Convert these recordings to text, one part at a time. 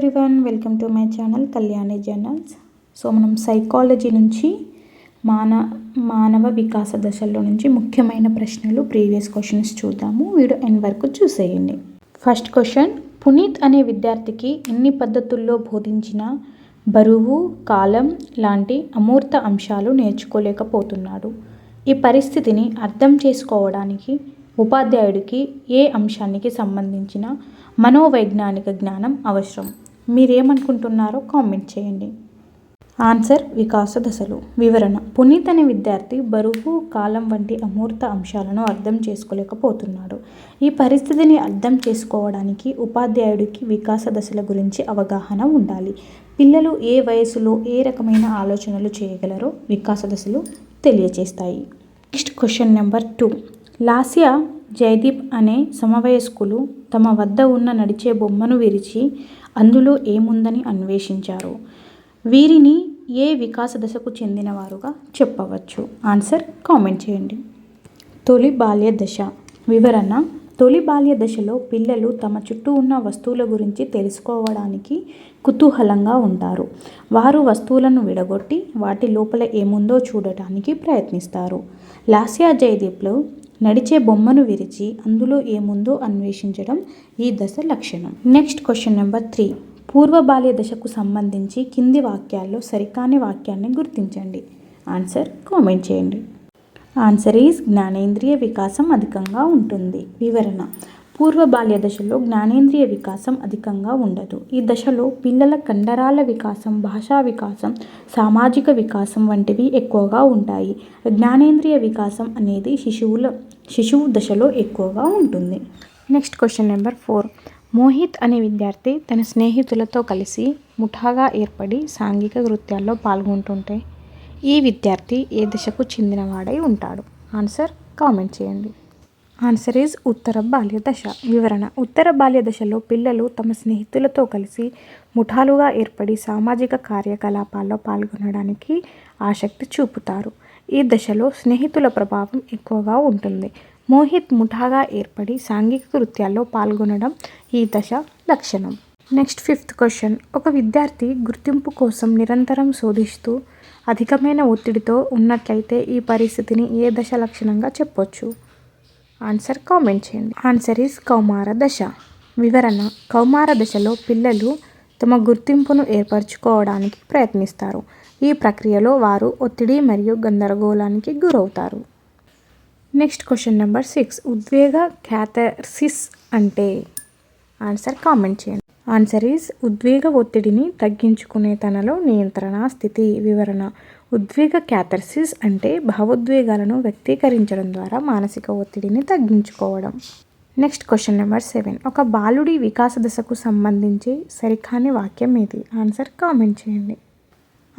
Everyone welcome to my channel Kalyani journals. So మనం psychology నుంచి మాన మానవ వికాస దశల్లో నుంచి ముఖ్యమైన ప్రశ్నలు ప్రీవియస్ క్వశ్చన్స్ చూద్దాము. వీడియో ఎండ్ వరకు చూసేయండి. ఫస్ట్ క్వశ్చన్ పునీత్ అనే విద్యార్థికి ఎన్ని పద్ధతుల్లో బోధించిన బరువు కాలం లాంటి అమూర్త అంశాలు నేర్చుకోలేకపోతున్నాడు. ఈ పరిస్థితిని అర్థం చేసుకోవడానికి ఉపాధ్యాయుడికి ఏ అంశానికి సంబంధించిన మనోవైజ్ఞానిక జ్ఞానం అవసరం? మీరేమనుకుంటున్నారో కామెంట్ చేయండి. ఆన్సర్ వికాస దశలు. వివరణ. పునీత్ అనే విద్యార్థి బరువు కాలం వంటి అమూర్త అంశాలను అర్థం చేసుకోలేకపోతున్నాడు. ఈ పరిస్థితిని అర్థం చేసుకోవడానికి ఉపాధ్యాయుడికి వికాస దశల గురించి అవగాహన ఉండాలి. పిల్లలు ఏ వయసులో ఏ రకమైన ఆలోచనలు చేయగలరో వికాస దశలు తెలియజేస్తాయి నెక్స్ట్ క్వశ్చన్ నెంబర్ టూ. లాసియా జయదీప్ అనే సమవయస్కులు తమ వద్ద ఉన్న నడిచే బొమ్మను విరిచి అందులో ఏముందని అన్వేషించారు. వీరిని ఏ వికాస దశకు చెందినవారుగా చెప్పవచ్చు? ఆన్సర్ కామెంట్ చేయండి. తొలి బాల్య దశ. వివరణ. తొలి బాల్య దశలో పిల్లలు తమ చుట్టూ ఉన్న వస్తువుల గురించి తెలుసుకోవడానికి కుతూహలంగా ఉంటారు. వారు వస్తువులను విడగొట్టి వాటి లోపల ఏముందో చూడటానికి ప్రయత్నిస్తారు. లాస్యా జయదీప్లో నడిచే బొమ్మను విరిచి అందులో ఏముందో అన్వేషించడం ఈ దశ లక్షణం. Next question number three. పూర్వ బాల్య దశకు సంబంధించి కింది వాక్యాల్లో సరికాని వాక్యాన్ని గుర్తించండి. ఆన్సర్ కామెంట్ చేయండి. ఆన్సర్ ఈజ్ జ్ఞానేంద్రియ వికాసం అధికంగా ఉంటుంది. వివరణ. పూర్వ బాల్య దశలో జ్ఞానేంద్రియ వికాసం అధికంగా ఉండదు. ఈ దశలో పిల్లల కండరాల వికాసం భాషా వికాసం సామాజిక వికాసం వంటివి ఎక్కువగా ఉంటాయి. జ్ఞానేంద్రియ వికాసం అనేది శిశువుల శిశువు దశలో ఎక్కువగా ఉంటుంది. Next question number four Mohit అనే విద్యార్థి తన స్నేహితులతో కలిసి ముఠాగా ఏర్పడి సాంఘిక నృత్యాల్లో పాల్గొంటుంటే ఈ విద్యార్థి ఏ దశకు చెందినవాడై ఉంటాడు? ఆన్సర్ కామెంట్ చేయండి. ఆన్సర్ ఈజ్ ఉత్తర బాల్య దశ. వివరణ. ఉత్తర బాల్య దశలో పిల్లలు తమ స్నేహితులతో కలిసి ముఠాలుగా ఏర్పడి సామాజిక కార్యకలాపాల్లో పాల్గొనడానికి ఆసక్తి చూపుతారు. ఈ దశలో స్నేహితుల ప్రభావం ఎక్కువగా ఉంటుంది. మోహిత్ ముఠాగా ఏర్పడి సాంఘిక కృత్యాల్లో పాల్గొనడం ఈ దశ లక్షణం. Next fifth question. ఒక విద్యార్థి గుర్తింపు కోసం నిరంతరం శోధిస్తూ అధికమైన ఒత్తిడితో ఉన్నట్లయితే ఈ పరిస్థితిని ఏ దశ లక్షణంగా చెప్పొచ్చు? ఆన్సర్ కామెంట్ చేయండి. ఆన్సర్ ఈస్ కౌమార దశ. వివరణ. కౌమార దశలో పిల్లలు తమ గుర్తింపును ఏర్పరచుకోవడానికి ప్రయత్నిస్తారు. ఈ ప్రక్రియలో వారు ఒత్తిడి మరియు గందరగోళానికి గురవుతారు. Next question number six. ఉద్వేగ క్యాథర్సిస్ అంటే? ఆన్సర్ కామెంట్ చేయండి. ఆన్సర్ ఈజ్ ఉద్వేగ ఒత్తిడిని తగ్గించుకునే తనలో నియంత్రణ స్థితి వివరణ. ఉద్వేగ క్యాథర్సిస్ అంటే భావోద్వేగాలను వ్యక్తీకరించడం ద్వారా మానసిక ఒత్తిడిని తగ్గించుకోవడం. Next question number seven. ఒక బాలుడి వికాస దశకు సంబంధించి సరికాని వాక్యం ఏది? ఆన్సర్ కామెంట్ చేయండి.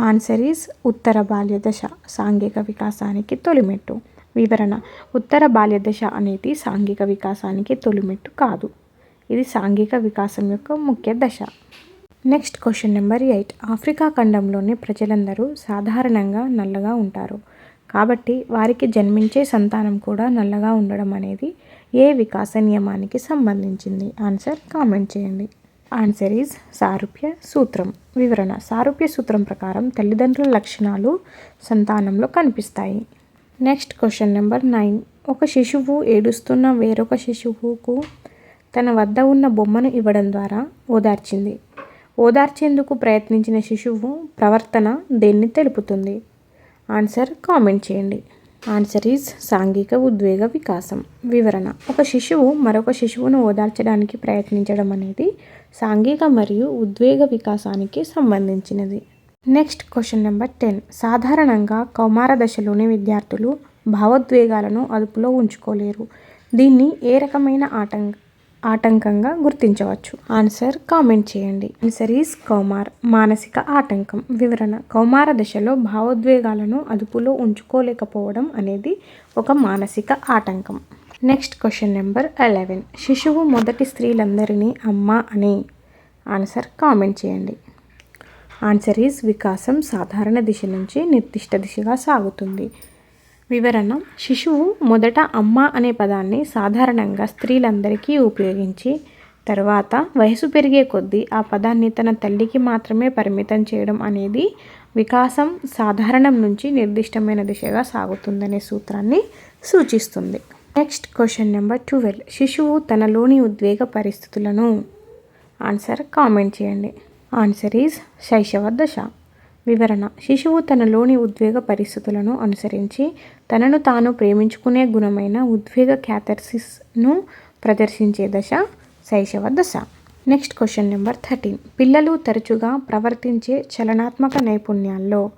ఆన్సర్ ఈస్ ఉత్తర బాల్య దశ సాంఘిక వికాసానికి తొలిమెట్టు వివరణ ఉత్తర బాల్య దశ అనేది సాంఘిక వికాసానికి తొలిమెట్టు కాదు. ఇది సాంఘిక వికాసం యొక్క ముఖ్య దశ. Next question number eight Africa ఖండంలోని ప్రజలందరూ సాధారణంగా నల్లగా ఉంటారు. కాబట్టి వారికి జన్మించే సంతానం కూడా నల్లగా ఉండడం అనేది ఏ వికాస నియమానికి సంబంధించింది? ఆన్సర్ కామెంట్ చేయండి. ఆన్సర్ ఈజ్ సారూప్య సూత్రం వివరణ సారూప్య సూత్రం ప్రకారం తల్లిదండ్రుల లక్షణాలు సంతానంలో కనిపిస్తాయి. నెక్స్ట్ క్వశ్చన్ నెంబర్ నైన్ ఒక శిశువు ఏడుస్తున్న వేరొక శిశువుకు తన వద్ద ఉన్న బొమ్మను ఇవ్వడం ద్వారా ఓదార్చింది. ఓదార్చేందుకు ప్రయత్నించిన శిశువు ప్రవర్తన దేన్ని తెలుపుతుంది? ఆన్సర్ కామెంట్ చేయండి. ఆన్సర్ ఈజ్ సాంఘిక ఉద్వేగ వికాసం. వివరణ. ఒక శిశువు మరొక శిశువును ఓదార్చడానికి ప్రయత్నించడం అనేది సాంఘిక మరియు ఉద్వేగ వికాసానికి సంబంధించినది. Next question number ten. సాధారణంగా కౌమార దశలోని విద్యార్థులు భావోద్వేగాలను అదుపులో ఉంచుకోలేరు. దీన్ని ఏ రకమైన ఆటంక ఆటంకంగా గుర్తించవచ్చు. ఆన్సర్ కామెంట్ చేయండి. ఆన్సర్ ఈస్ కౌమార్ మానసిక ఆటంకం. వివరణ. కౌమార దశలో భావోద్వేగాలను అదుపులో ఉంచుకోలేకపోవడం అనేది ఒక మానసిక ఆటంకం. నెక్స్ట్ క్వశ్చన్ నెంబర్ ఎలెవెన్ శిశువు మొదటి స్త్రీలందరినీ అమ్మ అని ఆన్సర్ కామెంట్ చేయండి. ఆన్సర్ ఈజ్ వికాసం సాధారణ దిశ నుంచి నిర్దిష్ట దిశగా సాగుతుంది. వివరణ. శిశువు మొదట అమ్మ అనే పదాన్ని సాధారణంగా స్త్రీలందరికీ ఉపయోగించి తర్వాత వయసు పెరిగే కొద్దీ ఆ పదాన్ని తన తల్లికి మాత్రమే పరిమితం చేయడం అనేది వికాసం సాధారణం నుంచి నిర్దిష్టమైన దిశగా సాగుతుందనే సూత్రాన్ని సూచిస్తుంది. Next question number twelve. శిశువు తనలోని ఉద్వేగ పరిస్థితులను. ఆన్సర్ కామెంట్ చేయండి. ఆన్సర్ ఈజ్ శైశవ దశ. వివరణ. శిశువు తనలోని ఉద్వేగ పరిస్థితులను అనుసరించి తనను తాను ప్రేమించుకునే గుణమైన ఉద్వేగ క్యాథర్సిస్ను ప్రదర్శించే దశ శైశవ దశ. Next question number thirteen. పిల్లలు తరచుగా ప్రవర్తించే చలనాత్మక నైపుణ్యాల్లో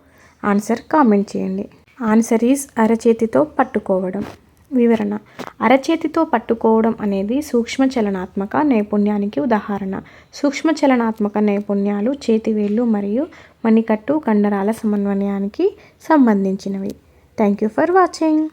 ఆన్సర్ కామెంట్ చేయండి. ఆన్సర్ ఈస్ అరచేతితో పట్టుకోవడం. వివరణ. అరచేతితో పట్టుకోవడం అనేది సూక్ష్మ చలనాత్మక నైపుణ్యానికి ఉదాహరణ. సూక్ష్మ చలనాత్మక నైపుణ్యాలు చేతివేళ్ళు మరియు మణికట్టు కండరాల సమన్వయానికి సంబంధించినవి. Thank you for watching.